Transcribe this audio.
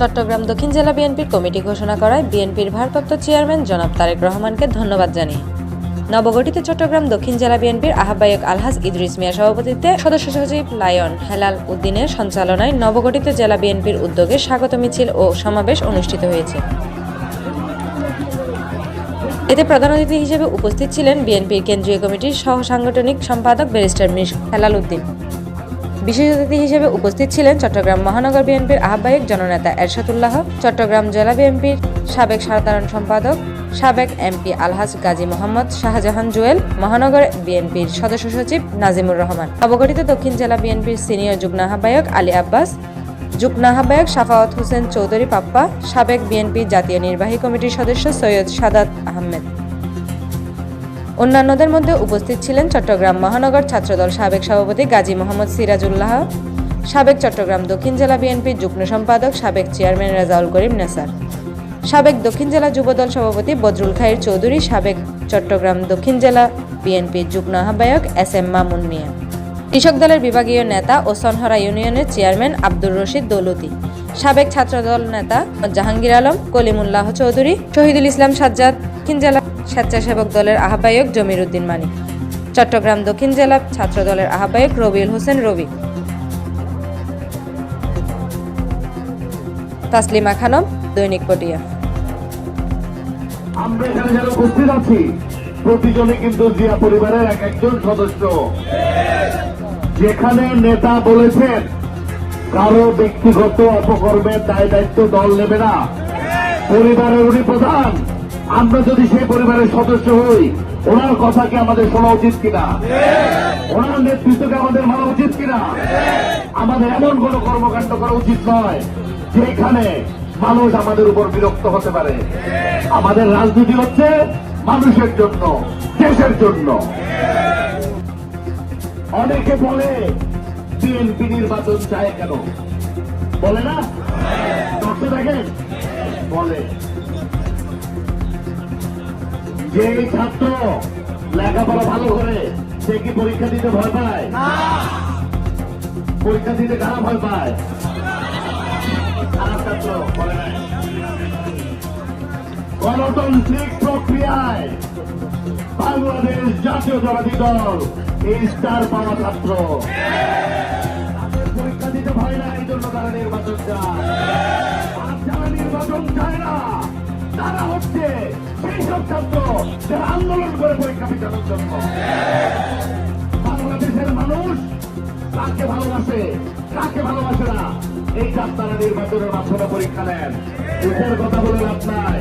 চট্টগ্রাম দক্ষিণ জেলা বিএনপির কমিটি ঘোষণা করায় বিএনপির ভারপ্রাপ্ত চেয়ারম্যান জনাব তারেক রহমানকে ধন্যবাদ জানিয়ে। নবগঠিত চট্টগ্রাম দক্ষিণ জেলা বিএনপির আহ্বায়ক আলহাজ ইদ্রিস মিয়া সভাপতিত্বে সদস্য সচিব লায়ন হেলাল উদ্দিনের সঞ্চালনায় নবগঠিত জেলা বিএনপির উদ্যোগে স্বাগত মিছিল ও সমাবেশ অনুষ্ঠিত হয়েছে। এতে প্রধান অতিথি হিসেবে উপস্থিত ছিলেন বিএনপির কেন্দ্রীয় কমিটির সহ সাংগঠনিক সম্পাদক ব্যারিস্টার মিশ হেলাল উদ্দিন। বিশেষ অতিথি হিসেবে উপস্থিত ছিলেন চট্টগ্রাম মহানগর বিএনপির আহ্বায়ক জননেতা এরশাদুল্লাহ, চট্টগ্রাম জেলা বিএনপির সাবেক সাধারণ সম্পাদক, সাবেক এমপি আলহাজ গাজী মোহাম্মদ শাহজাহান জুয়েল, মহানগর বিএনপির সদস্য সচিব নাজিমুর রহমান, অবগঠিত দক্ষিণ জেলা বিএনপির সিনিয়র যুগ্ম আহ্বায়ক আলী আব্বাস, যুগ্ম আহ্বায়ক সাফাওয়াত হোসেন চৌধুরী পাপ্পা, সাবেক বিএনপি জাতীয় নির্বাহী কমিটির সদস্য সৈয়দ সাদাত আহমেদ। অন্যান্যদের মধ্যে উপস্থিত ছিলেন চট্টগ্রাম মহানগর ছাত্রদল সাবেক সভাপতি গাজী মোহাম্মদ সিরাজুল্লাহ, সাবেক চট্টগ্রাম দক্ষিণ জেলা বিএনপির যুগ্ম সম্পাদক সাবেক চেয়ারম্যান রেজাউল করিম নাসার, সাবেক দক্ষিণ জেলা যুবদল সভাপতি বদরুল খাইর চৌধুরী, সাবেক চট্টগ্রাম দক্ষিণ জেলা বিএনপির যুগ্ম আহ্বায়ক এস এম মামুন মিয়া। কৃষক দলের বিভাগীয় নেতা ও সনহরা ইউনিয়নের চেয়ারম্যান আব্দুর রশিদ দৌলতি, সাবেক ছাত্রদল নেতা জাহাঙ্গীর আলম, কলিমুল্লাহ চৌধুরী, শহীদুল ইসলাম সাজ্জাদ জেলা স্বেচ্ছাসেবক দলের আহ্বায়ক জমির উদ্দিন মানিক, চট্টগ্রাম দক্ষিণ জেলা ছাত্র দলের আহ্বায়ক রবিউল হোসেন রবি। তাসলিমা খানম, দৈনিক পটিয়া। আমরা এখানে যারা উপস্থিত আছি প্রতিজনে কিন্তু জিয়া পরিবারের এক একজন সদস্য। যেখানে নেতা বলেছেন, কারও ব্যক্তিগত অপকর্মের দায় দায়িত্ব দল নেবে না। পরিবারের উনি প্রধান, আমরা যদি সেই পরিবারের সদস্য হই, ওনার কথা কি আমাদের শোনা উচিত কিনা? ওনার নেতৃত্বকে আমাদের মানা উচিত কিনা? আমাদের এমন কোন কর্মকাণ্ড করা উচিত নয়, যেখানে মানুষ আমাদের উপর বিরক্ত হতে পারে। আমাদের রাজনীতি হচ্ছে মানুষের জন্য, দেশের জন্য। অনেকে বলে বিএনপি নির্বাচন চায় কেন? বলে না? দর্শক দেখেন? বলে। যে ছাত্র লেখাপড়া ভালো করে সে কি পরীক্ষা দিতে ভয় পায়? পরীক্ষা দিতে কারা ভয় পায়? গণতান্ত্রিক প্রক্রিয়ায় বাংলাদেশ জাতীয়তাবাদী দল, এই স্টার পাওয়া ছাত্র। পরীক্ষা দিতে ভয় না এই জন্য তারা নির্বাচন চায়। আর যারা নির্বাচন চায় না, তারা হচ্ছে সেই সব ছাত্র যারা আন্দোলন করে পরীক্ষা বিতরণের জন্য বাংলাদেশের মানুষ কাকে ভালোবাসে কাকে ভালোবাসে না? এই তারা নির্বাচনের মাধ্যমে পরীক্ষা নেন। দেশের কথা বলে লাভ নাই।